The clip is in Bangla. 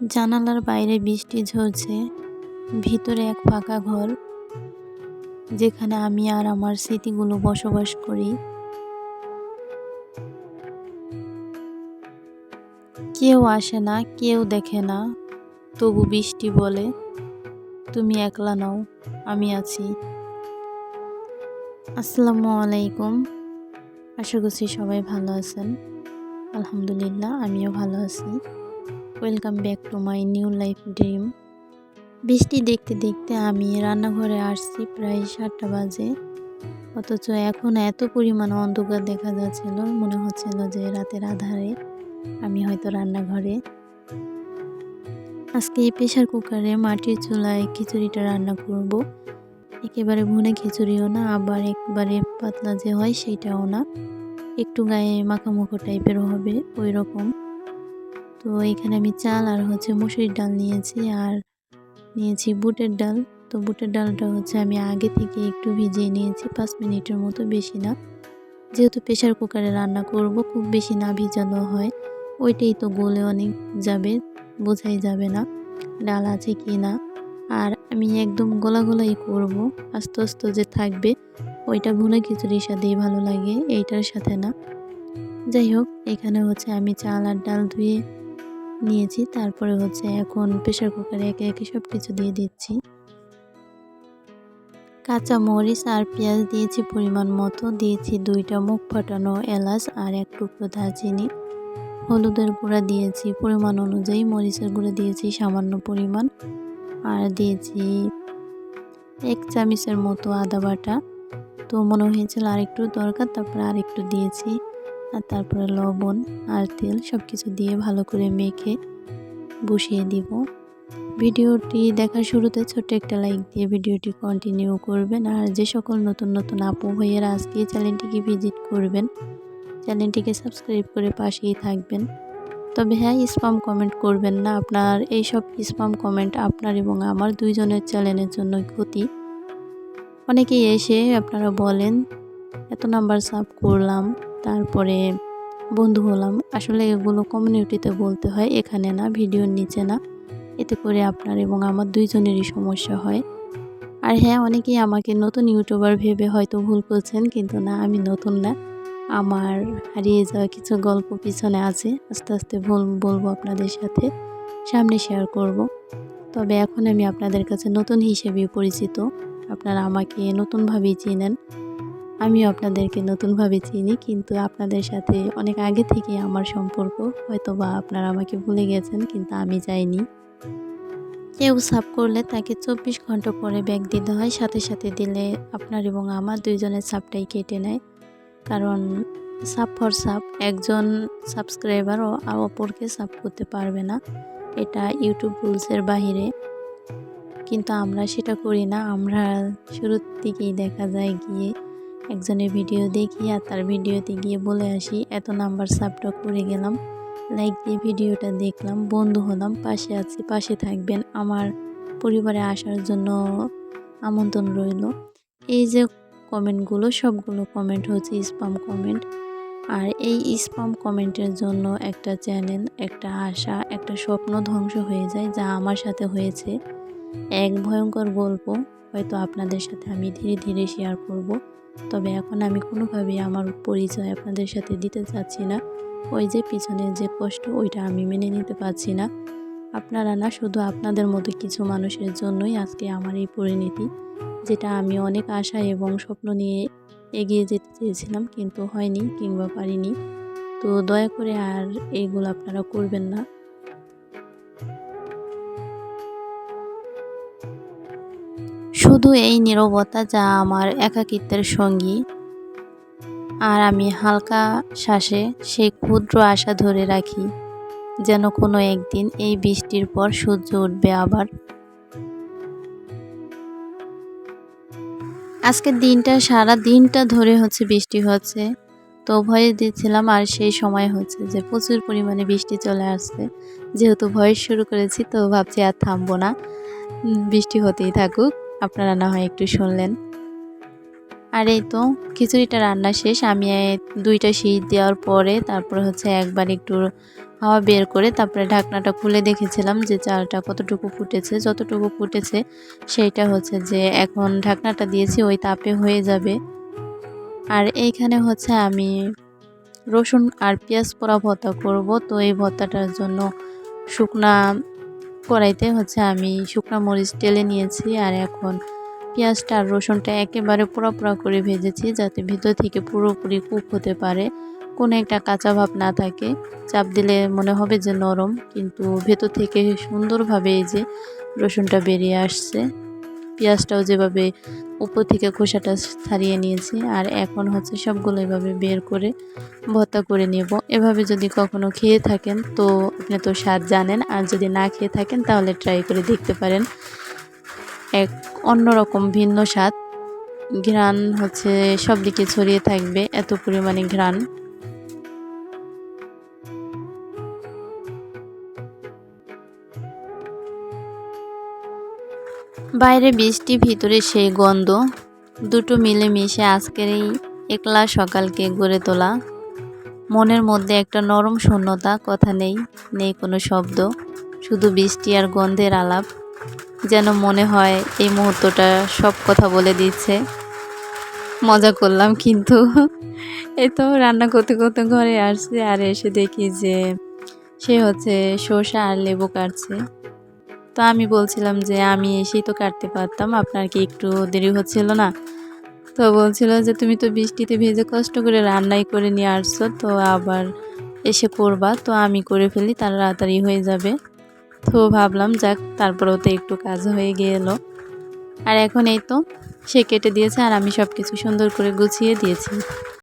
জানালার বাইরে বৃষ্টি ঝরছে, ভিতরে এক ফাঁকা ঘর, যেখানে আমি আর আমার স্মৃতিগুলো বসবাস করি। কেউ আসে না, কেউ দেখে না, তবু বৃষ্টি বলে, তুমি একলা নাও, আমি আছি। আসসালামু আলাইকুম। আশা করছি সবাই ভালো আছেন। আলহামদুলিল্লাহ, আমিও ভালো আছি। Welcome back to my new life dream বৃষ্টি দেখতে দেখতে আমি রান্নাঘরে আসছি প্রায় সাতটা বাজে। অথচ এখন এত পরিমাণ অন্ধকার দেখা যাচ্ছিল, মনে হচ্ছিল যে রাতের আধারে আমি হয়তো রান্নাঘরে। আজকে প্রেশার কুকারে মাটির চুলায় খিচুড়িটা রান্না করব। একেবারে ভুনে খিচুড়িও না, আবার একবারে পাতলা যে হয় সেইটাও না। একটু গায়ে মাখামুখো টাইপেরও হবে ওই রকম তো এখানে আমি চাল আর হচ্ছে মুসুরির ডাল নিয়েছি আর নিয়েছি বুটের ডাল। তো বুটের ডালটা হচ্ছে আমি আগে থেকে একটু ভিজিয়ে নিয়েছি, পাঁচ মিনিটের মতো বেশি না। যেহেতু প্রেশার কুকারে রান্না করব, খুব বেশি না ভিজানো হয়। ওইটাই তো গলে অনেক যাবে, বোঝাই যাবে না ডাল আছে কি না। আর আমি একদম গোলা গোলাই করব, আস্তে আস্তে যে থাকবে, ওইটা ভুনা খিচুড়ির সাথেই ভালো লাগে, এইটার সাথে না। যাই হোক, এখানে হচ্ছে আমি চাল আর ডাল ধুয়ে নিয়েছি। তারপরে হচ্ছে এখন প্রেশার কুকারে একে একে সব কিছু দিয়ে দিচ্ছি। কাঁচা মরিচ আর পেঁয়াজ দিয়েছি পরিমাণ মতো। দিয়েছি দুইটা মুখ ফাটানো এলাচ আর এক টুকরো দারচিনি। হলুদের গুঁড়া দিয়েছি পরিমাণ অনুযায়ী। মরিচের গুঁড়া দিয়েছি সামান্য পরিমাণ। আর দিয়েছি এক চামিচের মতো আদা বাটা। তো মনে হয়েছিল আরেকটু দরকার, তারপরে আরেকটু দিয়েছি। আর তারপরে লবণ আর তেল সব কিছু দিয়ে ভালো করে মেখে বসিয়ে দিব। ভিডিওটি দেখার শুরুতে ছোট্ট একটা লাইক দিয়ে ভিডিওটি কন্টিনিউ করবেন। আর যে সকল নতুন নতুন আপু ভাইয়েরা আজকে চ্যানেলটিকে ভিজিট করবেন, চ্যানেলটিকে সাবস্ক্রাইব করে পাশেই থাকবেন। তবে হ্যাঁ স্পাম কমেন্ট করবেন না। আপনার এই সব স্পাম কমেন্ট আপনার এবং আমার দুইজনের চ্যানেলের জন্য ক্ষতি। অনেকেই এসে আপনারা বলেন, এত নাম্বার সাব করলাম। তারপরে বন্ধু হলাম। আসলে এগুলো কমিউনিটিতে বলতে হয়, এখানে না, ভিডিওর নিচে না। এতে করে আপনার এবং আমার দুইজনেরই সমস্যা হয়। আর হ্যাঁ অনেকেই আমাকে নতুন ইউটিউবার ভেবে হয়তো ভুল করছেন, কিন্তু না, আমি নতুন না। আমার হারিয়ে যাওয়া কিছু গল্প পিছনে আছে, আস্তে আস্তে ভুল, বলব আপনাদের সাথে, সামনে শেয়ার করব। তবে এখন আমি আপনাদের কাছে নতুন হিসেবে পরিচিত। আপনারা আমাকে নতুনভাবেই চিনেন। আমিও আপনাদেরকে নতুনভাবে চিনি, কিন্তু আপনাদের সাথে অনেক আগে থেকে আমার সম্পর্ক। হয়তো বা আপনারা আমাকে ভুলে গেছেন, কিন্তু আমি যাইনি। কেউ সাব করলে তাকে চব্বিশ ঘণ্টা পরে ব্যাগ দিতে হয়, সাথে সাথে দিলে আপনার এবং আমার দুইজনের সাপটাই কেটে নেয়। কারণ সাপ ফর সাপ, একজন সাবস্ক্রাইবার ও অপরকে সাব করতে পারবে না। এটা ইউটিউব রুলসের বাহিরে। কিন্তু আমরা সেটা করি না, আমরা শুরুর থেকেই দেখা যায় গিয়ে একজনের ভিডিও দেখি আর তার ভিডিওতে গিয়ে বলে আসি, এত নাম্বার সাবটা করে গেলাম। লাইক দিয়ে ভিডিওটা দেখলাম, বন্ধু হলাম, পাশে আছি, পাশে থাকবেন। আমার পরিবারে আসার জন্য আমন্ত্রণ রইল। এই যে কমেন্টগুলো, সবগুলো কমেন্ট হচ্ছে স্পাম কমেন্ট। আর এই স্পাম কমেন্টের জন্য একটা চ্যানেল, একটা আশা, একটা স্বপ্ন ধ্বংস হয়ে যায়, যা আমার সাথে হয়েছে। এক ভয়ঙ্কর গল্প, হয়তো আপনাদের সাথে আমি ধীরে ধীরে শেয়ার করব। তবে এখন আমি কোনোভাবেই আমার পরিচয় আপনাদের সাথে দিতে চাচ্ছি না। ওই যে পিছনের যে কষ্ট, ওইটা আমি মেনে নিতে পারছি না। আপনারা না শুধু আপনাদের মতো কিছু মানুষের জন্যই আজকে আমার এই পরিণতি, যেটা আমি অনেক আশা এবং স্বপ্ন নিয়ে এগিয়ে যেতে চেয়েছিলাম কিন্তু হয়নি কিংবা পারিনি। তো দয়া করে আর এইগুলো আপনারা করবেন না। শুধু এই নীরবতা যা আমার একাকিত্বের সঙ্গী। আর আমি হালকা শ্বাসে সেই ক্ষুদ্র আশা ধরে রাখি, যেন কোনো একদিন এই বৃষ্টির পর সূর্য উঠবে আবার। আজকের দিনটা, সারা দিনটা ধরে হচ্ছে বৃষ্টি হচ্ছে। তো ভয়ে দিচ্ছিলাম আর সেই সময় হচ্ছে যে প্রচুর পরিমাণে বৃষ্টি চলে আসছে। যেহেতু ভয়েস শুরু করেছি, তো ভাবছি আর থামবো না। বৃষ্টি হতেই থাকুক। আপনারা না হয় একটু শুনলেন। আর এই তো খিচুড়িটা রান্না শেষ। আমি দুইটা শীত দেওয়ার পরে তারপরে হচ্ছে একবার একটু হাওয়া বের করে তারপরে ঢাকনাটা খুলে দেখেছিলাম যে চালটা কতটুকু ফুটেছে। যতটুকু ফুটেছে সেইটা হচ্ছে যে এখন ঢাকনাটা দিয়েছি, ওই তাপে হয়ে যাবে। আর এইখানে হচ্ছে আমি রসুন আর পেঁয়াজ পোড়া ভর্তা করব। তো এই ভর্তাটার জন্য শুকনা কড়াইতে হচ্ছে আমি শুকনো মরিচ টেলে নিয়েছি আর এখন পেঁয়াজটা আর রসুনটা একেবারে পোড়া করে ভেজেছি যাতে ভিতর থেকে পুরোপুরি কুক হতে পারে। কোনো একটা কাঁচা ভাব না থাকে। চাপ দিলে মনে হবে যে নরম, কিন্তু ভেতর থেকে সুন্দরভাবে এই যে রসুনটা বেরিয়ে আসছে। পেঁয়াজটাও যেভাবে উপর থেকে খোসাটা ছাড়িয়ে নিয়েছি, আর এখন হচ্ছে সবগুলো এভাবে বের করে ভর্তা করে নেব। এভাবে যদি কখনো খেয়ে থাকেন তো আপনি তো স্বাদ জানেন, আর যদি না খেয়ে থাকেন তাহলে ট্রাই করে দেখতে পারেন। এক অন্যরকম ভিন্ন স্বাদ। ঘ্রাণ হচ্ছে সব দিকে ছড়িয়ে থাকবে, এত পরিমাণে ঘ্রাণ। বাইরে বৃষ্টি, ভিতরে সেই গন্ধ। দুটো মিলে মিশে আজকের এই একলা সকালকে গড়ে তোলা। মনের মধ্যে একটা নরম শূন্যতা, কথা নেই নেই কোনো শব্দ। শুধু বৃষ্টি আর গন্ধের আলাপ। যেন মনে হয় এই মুহূর্তটা সব কথা বলে দিচ্ছে। মজা করলাম কিন্তু। এই তো রান্না করতে করতে ঘরে আসছে আর এসে দেখি যে সে হচ্ছে শসা আর লেবু কাটছে। তো আমি বলছিলাম যে আমি এসেই তো কাটতে পারতাম, আপনার কি একটু দেরি হচ্ছিল না? তো বলছিল যে তুমি তো বৃষ্টিতে ভেজে কষ্ট করে রান্নাই করে নিয়ে আসছো, তো আবার এসে করবা, তো আমি করে ফেলি, তার তাড়াতাড়ি হয়ে যাবে। তো ভাবলাম যাক, তারপরেও তো একটু কাজ হয়ে গেল। আর এখন এই তো, সে কেটে দিয়েছে আর আমি সব কিছু সুন্দর করে গুছিয়ে দিয়েছি।